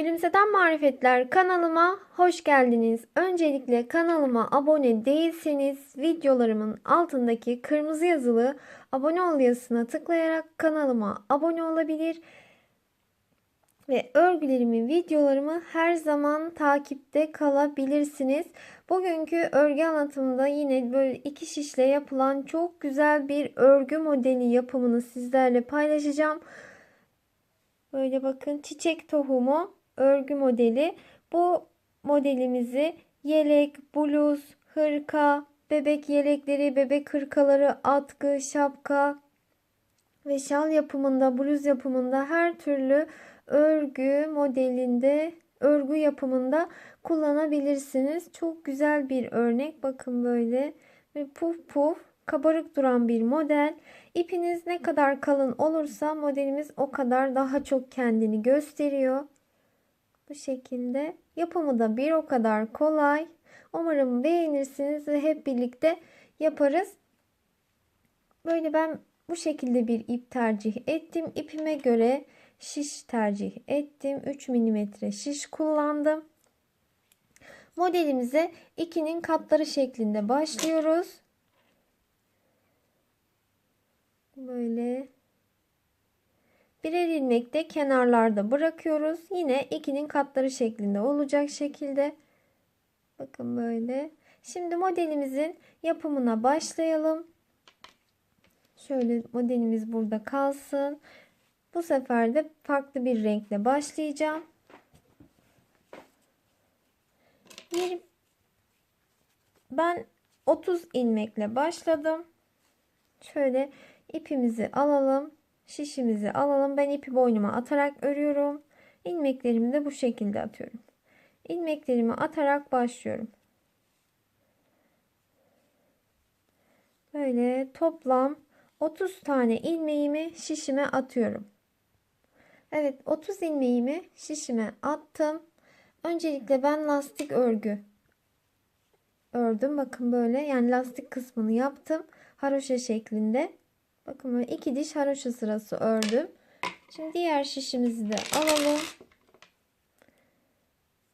Gülümseten Marifetler kanalıma hoş geldiniz. Öncelikle kanalıma abone değilseniz videolarımın altındaki kırmızı yazılı abone ol yazısına tıklayarak kanalıma abone olabilir ve örgülerimi, videolarımı her zaman takipte kalabilirsiniz. Bugünkü örgü anlatımında yine böyle iki şişle yapılan çok güzel bir örgü modeli yapımını sizlerle paylaşacağım. Böyle bakın çiçek tohumu örgü modeli. Bu modelimizi yelek, bluz, hırka, bebek yelekleri, bebek hırkaları, atkı, şapka ve şal yapımında, bluz yapımında her türlü örgü modelinde, örgü yapımında kullanabilirsiniz. Çok güzel bir örnek. Bakın böyle ve puf puf kabarık duran bir model. İpiniz ne kadar kalın olursa modelimiz o kadar daha çok kendini gösteriyor. Bu şekilde yapımı da bir o kadar kolay. Umarım beğenirsiniz ve hep birlikte yaparız. Böyle ben bu şekilde bir ip tercih ettim. İpime göre şiş tercih ettim. 3 mm şiş kullandım. Modelimize 2'nin katları şeklinde başlıyoruz. Böyle birer ilmek de kenarlarda bırakıyoruz. Yine 2'nin katları şeklinde olacak şekilde. Bakın böyle. Şimdi modelimizin yapımına başlayalım. Şöyle modelimiz burada kalsın. Bu sefer de farklı bir renkle başlayacağım. Ben 30 ilmekle başladım. Şöyle ipimizi alalım. Şişimizi alalım. Ben ipi boynuma atarak örüyorum. İlmeklerimi de bu şekilde atıyorum. İlmeklerimi atarak başlıyorum. Böyle toplam 30 tane ilmeğimi şişime atıyorum. Evet 30 ilmeğimi şişime attım. Öncelikle ben lastik örgü ördüm. Bakın böyle yani lastik kısmını yaptım. Haroşa şeklinde. Bakın böyle iki diş haroşa sırası ördüm. Şimdi diğer şişimizi de alalım.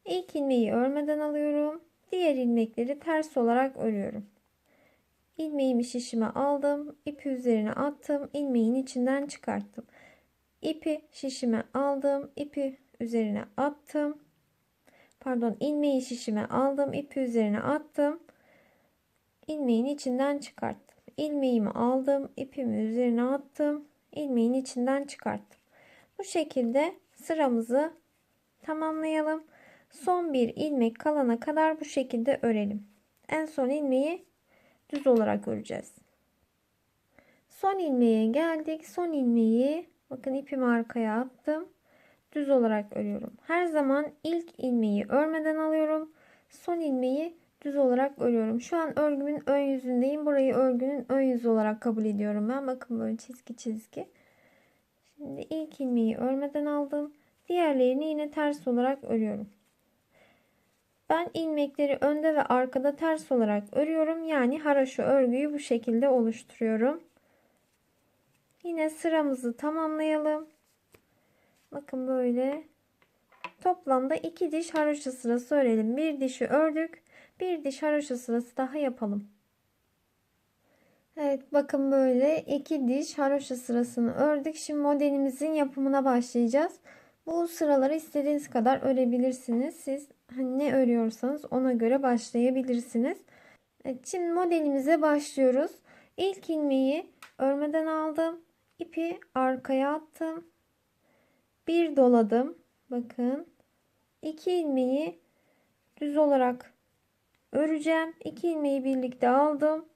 İlk ilmeği örmeden alıyorum. Diğer ilmekleri ters olarak örüyorum. İlmeğimi şişime aldım. ipi üzerine attım. ilmeğin içinden çıkarttım. İpi şişime aldım. ipi üzerine attım. Pardon ilmeği şişime aldım. ipi üzerine attım. ilmeğin içinden çıkarttım. İlmeğimi aldım. ipimi üzerine attım. ilmeğin içinden çıkarttım. Bu şekilde sıramızı tamamlayalım. Son bir ilmek kalana kadar bu şekilde örelim. En son ilmeği düz olarak öreceğiz. Son ilmeğe geldik. Son ilmeği bakın ipimi arkaya attım. Düz olarak örüyorum. Her zaman ilk ilmeği örmeden alıyorum. Son ilmeği düz olarak örüyorum. Şu an örgümün ön yüzündeyim. Burayı örgünün ön yüzü olarak kabul ediyorum ben. Bakın böyle çizgi çizgi. Şimdi ilk ilmeği örmeden aldım. Diğerlerini yine ters olarak örüyorum. Ben ilmekleri önde ve arkada ters olarak örüyorum. Yani haraşo örgüyü bu şekilde oluşturuyorum. Yine sıramızı tamamlayalım. Bakın böyle. Toplamda iki diş haroşa sırası örelim. Bir dişi ördük. Bir diş haroşa sırası daha yapalım. Evet bakın böyle iki diş haroşa sırasını ördük. Şimdi modelimizin yapımına başlayacağız. Bu sıraları istediğiniz kadar örebilirsiniz. Siz hani ne örüyorsanız ona göre başlayabilirsiniz. Evet, şimdi modelimize başlıyoruz. İlk ilmeği örmeden aldım. İpi arkaya attım. Bir doladım. Bakın. iki ilmeği düz olarak öreceğim. İki ilmeği birlikte aldım.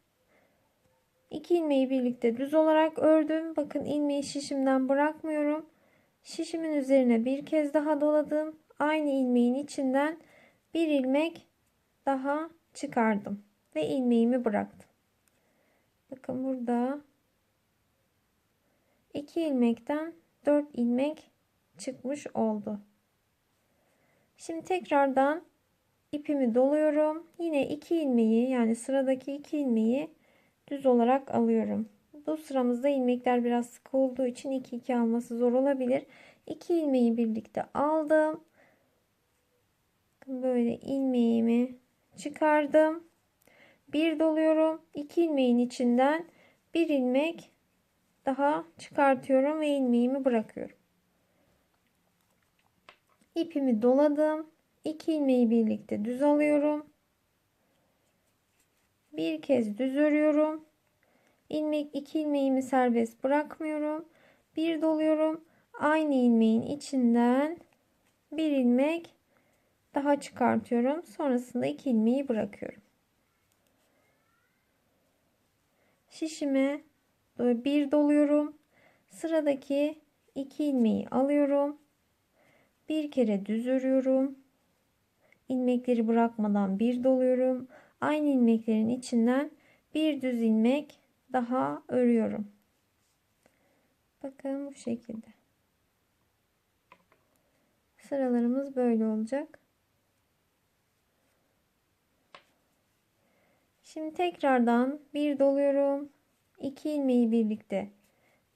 İki ilmeği birlikte düz olarak ördüm. Bakın ilmeği şişimden bırakmıyorum. Şişimin üzerine bir kez daha doladım. Aynı ilmeğin içinden bir ilmek daha çıkardım ve ilmeğimi bıraktım. Bakın burada iki ilmekten dört ilmek çıkmış oldu. Şimdi tekrardan ipimi doluyorum. Yine iki ilmeği yani sıradaki iki ilmeği düz olarak alıyorum. Bu sıramızda ilmekler biraz sık olduğu için 2 2 alması zor olabilir. 2 ilmeği birlikte aldım. Böyle ilmeğimi çıkardım. Bir doluyorum. iki ilmeğin içinden bir ilmek daha çıkartıyorum ve ilmeğimi bırakıyorum. İpimi doladım. İki ilmeği birlikte düz alıyorum. Bir kez düz örüyorum. İlmek iki ilmeğimi serbest bırakmıyorum. Bir doluyorum. Aynı ilmeğin içinden bir ilmek daha çıkartıyorum. Sonrasında iki ilmeği bırakıyorum. Şişime bir doluyorum. Sıradaki iki ilmeği alıyorum. Bir kere düz örüyorum. İlmekleri bırakmadan bir doluyorum. Aynı ilmeklerin içinden bir düz ilmek daha örüyorum. Bakın bu şekilde. Sıralarımız böyle olacak. Şimdi tekrardan bir doluyorum. 2 ilmeği birlikte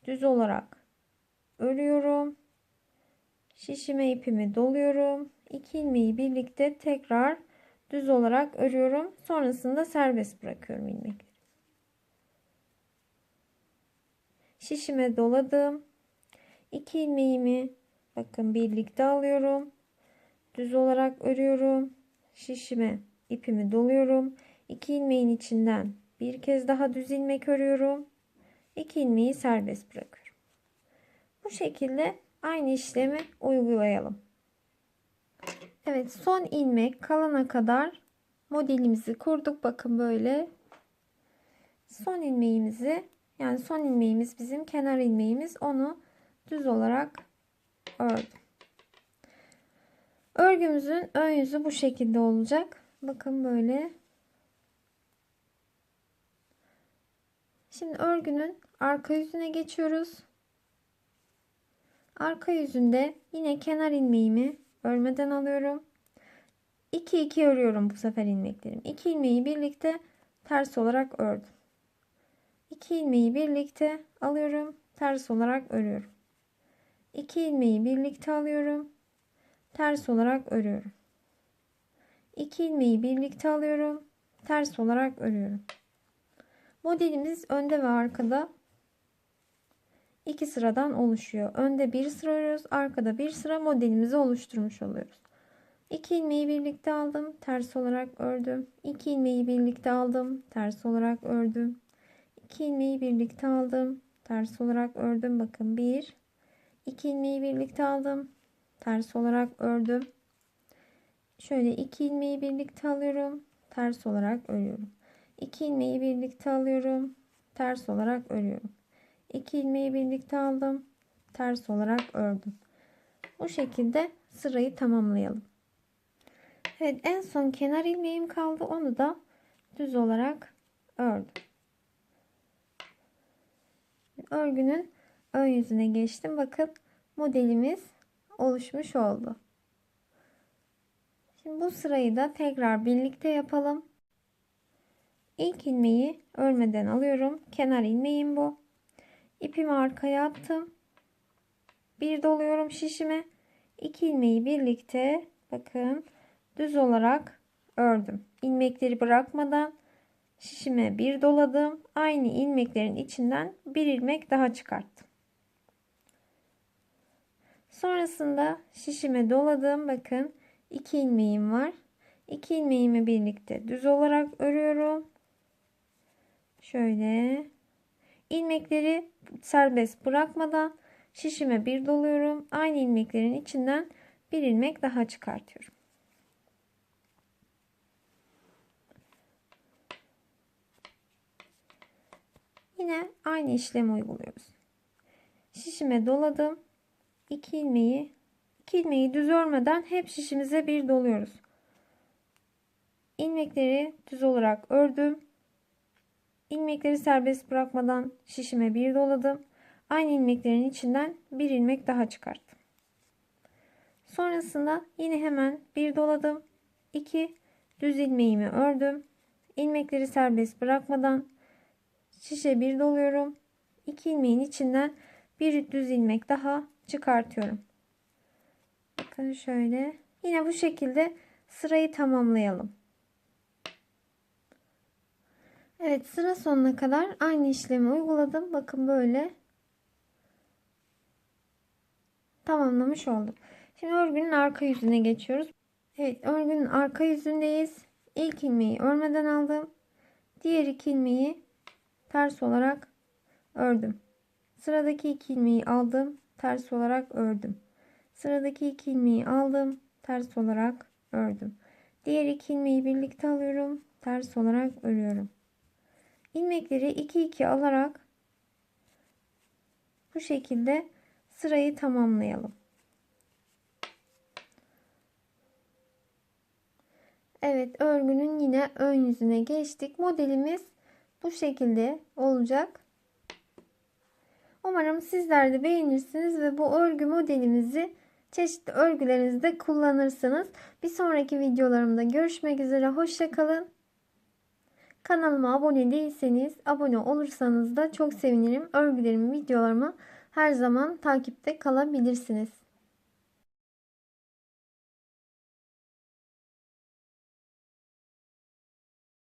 düz olarak örüyorum. Şişime ipimi doluyorum. 2 ilmeği birlikte tekrar düz olarak örüyorum. Sonrasında serbest bırakıyorum ilmekleri. Şişime doladım. 2 ilmeğimi bakın birlikte alıyorum. Düz olarak örüyorum. Şişime ipimi doluyorum. 2 ilmeğin içinden bir kez daha düz ilmek örüyorum. 2 ilmeği serbest bırakıyorum. Bu şekilde aynı işlemi uygulayalım. Evet son ilmek kalana kadar modelimizi kurduk. Bakın böyle. Son ilmeğimizi yani son ilmeğimiz bizim kenar ilmeğimiz onu düz olarak ördüm. Örgümüzün ön yüzü bu şekilde olacak. Bakın böyle Şimdi örgünün arka yüzüne geçiyoruz. Arka yüzünde yine kenar ilmeğimi örmeden alıyorum. 2 2 örüyorum bu sefer ilmeklerim. 2 ilmeği birlikte ters olarak ördüm. 2 ilmeği birlikte alıyorum, ters olarak örüyorum. 2 ilmeği birlikte alıyorum, ters olarak örüyorum. 2 ilmeği birlikte alıyorum, ters olarak örüyorum. Modelimiz önde ve arkada iki sıradan oluşuyor. Önde bir sıra örüyoruz. Arkada bir sıra modelimizi oluşturmuş oluyoruz. 2 ilmeği birlikte aldım. Ters olarak ördüm. 2 ilmeği birlikte aldım. Ters olarak ördüm. 2 ilmeği birlikte aldım. Ters olarak ördüm. Bakın 1 2 ilmeği birlikte aldım. Ters olarak ördüm. Şöyle 2 ilmeği birlikte alıyorum. Ters olarak örüyorum. 2 ilmeği birlikte alıyorum. Ters olarak örüyorum. 2 ilmeği birlikte aldım. Ters olarak ördüm. Bu şekilde sırayı tamamlayalım. Evet en son kenar ilmeğim kaldı. Onu da düz olarak ördüm. Örgünün ön yüzüne geçtim. Bakın modelimiz oluşmuş oldu. Şimdi bu sırayı da tekrar birlikte yapalım. İlk ilmeği örmeden alıyorum. Kenar ilmeğim bu. İpimi arkaya attım. Bir doluyorum şişime. İki ilmeği birlikte bakın düz olarak ördüm. İlmekleri bırakmadan şişime bir doladım. Aynı ilmeklerin içinden bir ilmek daha çıkarttım. Sonrasında şişime doladım. Bakın iki ilmeğim var. İki ilmeğimi birlikte düz olarak örüyorum. Şöyle ilmekleri serbest bırakmadan şişime bir doluyorum. Aynı ilmeklerin içinden bir ilmek daha çıkartıyorum. Yine aynı işlemi uyguluyoruz. Şişime doladım. 2 ilmeği 2 ilmeği düz örmeden hep şişimize bir doluyoruz. İlmekleri düz olarak ördüm. İlmekleri serbest bırakmadan şişime bir doladım. Aynı ilmeklerin içinden bir ilmek daha çıkarttım. Sonrasında yine hemen bir doladım. 2 düz ilmeğimi ördüm. İlmekleri serbest bırakmadan şişe bir doluyorum. 2 ilmeğin içinden bir düz ilmek daha çıkartıyorum. Bakın şöyle. Yine bu şekilde Sırayı tamamlayalım. Evet sıra sonuna kadar aynı işlemi uyguladım. Bakın böyle tamamlamış oldum. Şimdi örgünün arka yüzüne geçiyoruz. Evet örgünün arka yüzündeyiz. İlk ilmeği örmeden aldım. Diğer iki ilmeği ters olarak ördüm. Sıradaki iki ilmeği aldım. Ters olarak ördüm. Sıradaki iki ilmeği aldım. Ters olarak ördüm. Diğer iki ilmeği birlikte alıyorum. Ters olarak örüyorum. İlmekleri 2 2 alarak bu şekilde sırayı tamamlayalım. Evet örgünün yine ön yüzüne geçtik. Modelimiz bu şekilde olacak. Umarım sizler de beğenirsiniz ve bu örgü modelimizi çeşitli örgülerinizde kullanırsınız. Bir sonraki videolarımda görüşmek üzere. Hoşçakalın. Kanalıma abone değilseniz abone olursanız da çok sevinirim. Örgülerimi, videolarımı her zaman takipte kalabilirsiniz.